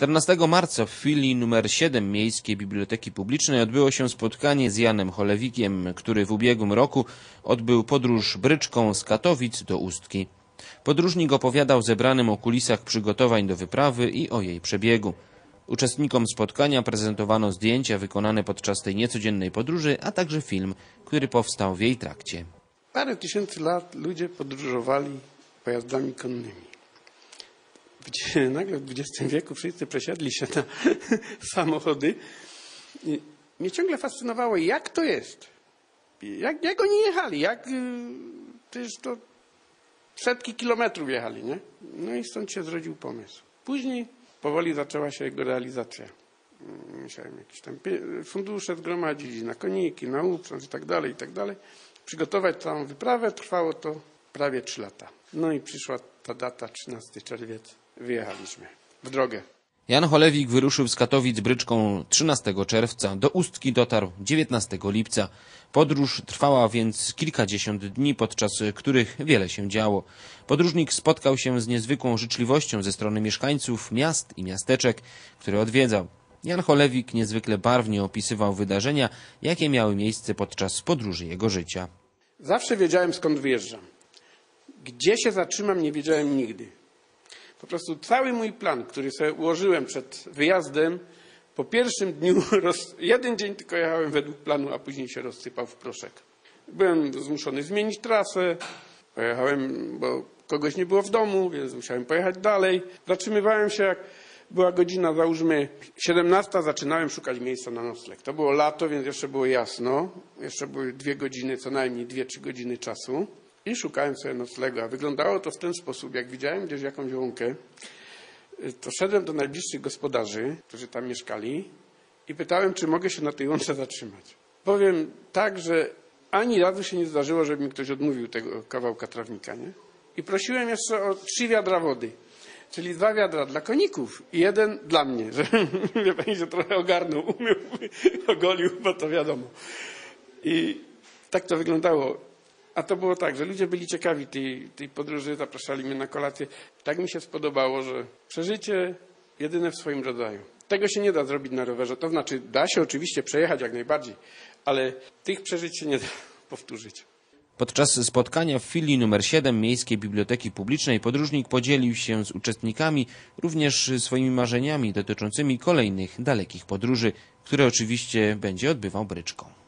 14 marca w filii numer 7 Miejskiej Biblioteki Publicznej odbyło się spotkanie z Janem Cholewikiem, który w ubiegłym roku odbył podróż bryczką z Katowic do Ustki. Podróżnik opowiadał zebranym o kulisach przygotowań do wyprawy i o jej przebiegu. Uczestnikom spotkania prezentowano zdjęcia wykonane podczas tej niecodziennej podróży, a także film, który powstał w jej trakcie. Parę tysięcy lat ludzie podróżowali pojazdami konnymi. Gdzie nagle w XX wieku wszyscy przesiedli się na samochody. Mnie ciągle fascynowało, jak to jest. Jak, jak oni jechali, jak y, przecież to setki kilometrów jechali, nie? No i stąd się zrodził pomysł. Później powoli zaczęła się jego realizacja. Mm, Musiałem jakieś tam fundusze zgromadzić na koniki, na uprzęt i tak dalej, i tak dalej. Przygotować całą wyprawę trwało to prawie trzy lata. No i przyszła ta data, 13 czerwiec. Wyjechaliśmy w drogę. Jan Cholewik wyruszył z Katowic bryczką 13 czerwca, do Ustki dotarł 19 lipca. Podróż trwała więc kilkadziesiąt dni, podczas których wiele się działo. Podróżnik spotkał się z niezwykłą życzliwością ze strony mieszkańców miast i miasteczek, które odwiedzał. Jan Cholewik niezwykle barwnie opisywał wydarzenia, jakie miały miejsce podczas podróży jego życia. Zawsze wiedziałem, skąd wyjeżdżam. Gdzie się zatrzymam, nie wiedziałem nigdy. Po prostu cały mój plan, który sobie ułożyłem przed wyjazdem, po pierwszym dniu, roz... jeden dzień tylko jechałem według planu, a później się rozsypał w proszek. Byłem zmuszony zmienić trasę, pojechałem, bo kogoś nie było w domu, więc musiałem pojechać dalej. Zatrzymywałem się, jak była godzina, załóżmy 17, zaczynałem szukać miejsca na nocleg. To było lato, więc jeszcze było jasno. Jeszcze były dwie godziny, co najmniej dwie, trzy godziny czasu. I szukałem sobie noclegu. A wyglądało to w ten sposób, jak widziałem gdzieś jakąś łąkę, to szedłem do najbliższych gospodarzy, którzy tam mieszkali i pytałem, czy mogę się na tej łące zatrzymać. Powiem tak, że ani razu się nie zdarzyło, żeby mi ktoś odmówił tego kawałka trawnika, nie? I prosiłem jeszcze o trzy wiadra wody. Czyli dwa wiadra dla koników i jeden dla mnie, że wie pani się trochę ogarnął, umył, ogolił, bo to wiadomo. I tak to wyglądało. A to było tak, że ludzie byli ciekawi tej, tej podróży, zapraszali mnie na kolację. Tak mi się spodobało, że przeżycie jedyne w swoim rodzaju. Tego się nie da zrobić na rowerze. To znaczy, da się oczywiście przejechać jak najbardziej, ale tych przeżyć się nie da powtórzyć. Podczas spotkania w filii numer 7 Miejskiej Biblioteki Publicznej podróżnik podzielił się z uczestnikami również swoimi marzeniami dotyczącymi kolejnych dalekich podróży, które oczywiście będzie odbywał bryczką.